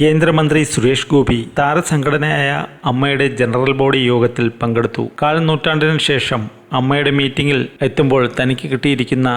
കേന്ദ്രമന്ത്രി സുരേഷ് ഗോപി താരസംഘടനയായ അമ്മയുടെ general body യോഗത്തിൽ പങ്കെടുത്തു. കാൽനൂറ്റാണ്ടിന് ശേഷം അമ്മയുടെ മീറ്റിംഗിൽ എത്തുമ്പോൾ തനിക്ക് കിട്ടിയിരിക്കുന്ന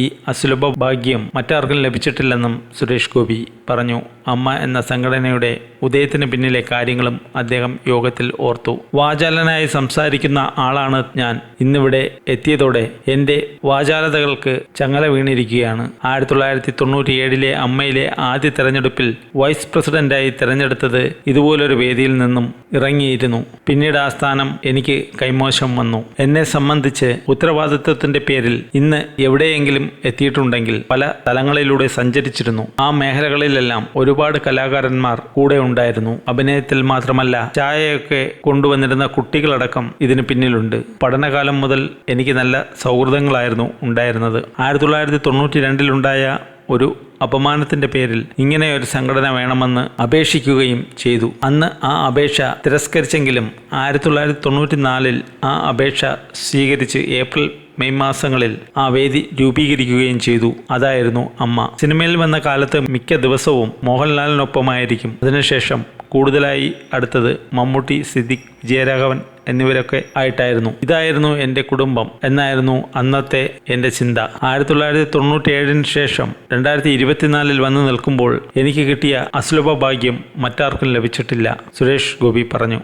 ഈ അസുലഭ ഭാഗ്യം മറ്റാർക്കും ലഭിച്ചിട്ടില്ലെന്നും സുരേഷ് ഗോപി പറഞ്ഞു. അമ്മ എന്ന സംഘടനയുടെ ഉദയത്തിന് പിന്നിലെ കാര്യങ്ങളും അദ്ദേഹം യോഗത്തിൽ ഓർത്തു. വാചാലനായി സംസാരിക്കുന്ന ആളാണ് ഞാൻ. ഇന്നിവിടെ എത്തിയതോടെ എന്റെ വാചാലതകൾക്ക് ചങ്ങല വീണിരിക്കുകയാണ്. ആയിരത്തി തൊള്ളായിരത്തി തൊണ്ണൂറ്റിയേഴിലെ അമ്മയിലെ ആദ്യ തെരഞ്ഞെടുപ്പിൽ വൈസ് പ്രസിഡന്റായി തെരഞ്ഞെടുത്തത് ഇതുപോലൊരു വേദിയിൽ നിന്നും ഇറങ്ങിയിരുന്നു. പിന്നീട് ആ സ്ഥാനം എനിക്ക് കൈമോശം വന്നു. എന്നെ സംബന്ധിച്ച് ഉത്തരവാദിത്വത്തിന്റെ പേരിൽ ഇന്ന് എവിടെയെങ്കിലും എത്തിയിട്ടുണ്ടെങ്കിൽ പല തലങ്ങളിലൂടെ സഞ്ചരിച്ചിരുന്നു. ആ മേഖലകളിലെല്ലാം ഒരുപാട് കലാകാരന്മാർ കൂടെ ഉണ്ടായിരുന്നു. അഭിനയത്തിൽ മാത്രമല്ല ചായയൊക്കെ കൊണ്ടുവന്നിരുന്ന കുട്ടികളടക്കം ഇതിന് പിന്നിലുണ്ട്. പഠനകാലം മുതൽ എനിക്ക് നല്ല സൗഹൃദങ്ങളായിരുന്നു ഉണ്ടായിരുന്നത്. ആയിരത്തി തൊള്ളായിരത്തി തൊണ്ണൂറ്റി രണ്ടിലുണ്ടായ ഒരു അപമാനത്തിന്റെ പേരിൽ ഇങ്ങനെ ഒരു സംഘടന വേണമെന്ന് അപേക്ഷിക്കുകയും ചെയ്തു. അന്ന് ആ അപേക്ഷ തിരസ്കരിച്ചെങ്കിലും ആയിരത്തി തൊള്ളായിരത്തി തൊണ്ണൂറ്റി നാലിൽ ആ അപേക്ഷ സ്വീകരിച്ച് ഏപ്രിൽ മെയ് മാസങ്ങളിൽ ആ വേദി രൂപീകരിക്കുകയും ചെയ്തു. അതായിരുന്നു അമ്മ. സിനിമയിൽ വന്ന കാലത്ത് മിക്ക ദിവസവും മോഹൻലാലിനൊപ്പമായിരിക്കും. അതിനുശേഷം കൂടുതലായി അടുത്തത് മമ്മൂട്ടി സിദ്ദിഖ് വിജയരാഘവൻ എന്നിവരൊക്കെ ആയിട്ടായിരുന്നു. ഇതായിരുന്നു എന്റെ കുടുംബം. എന്നായിരുന്നു അന്നത്തെ എന്റെ ചിന്ത. ആയിരത്തി തൊള്ളായിരത്തി തൊണ്ണൂറ്റി ഏഴിന് ശേഷം രണ്ടായിരത്തി ഇരുപത്തിനാലിൽ വന്നു നിൽക്കുമ്പോൾ എനിക്ക് കിട്ടിയ അസുലഭ ഭാഗ്യം മറ്റാർക്കും ലഭിച്ചിട്ടില്ല സുരേഷ് ഗോപി പറഞ്ഞു.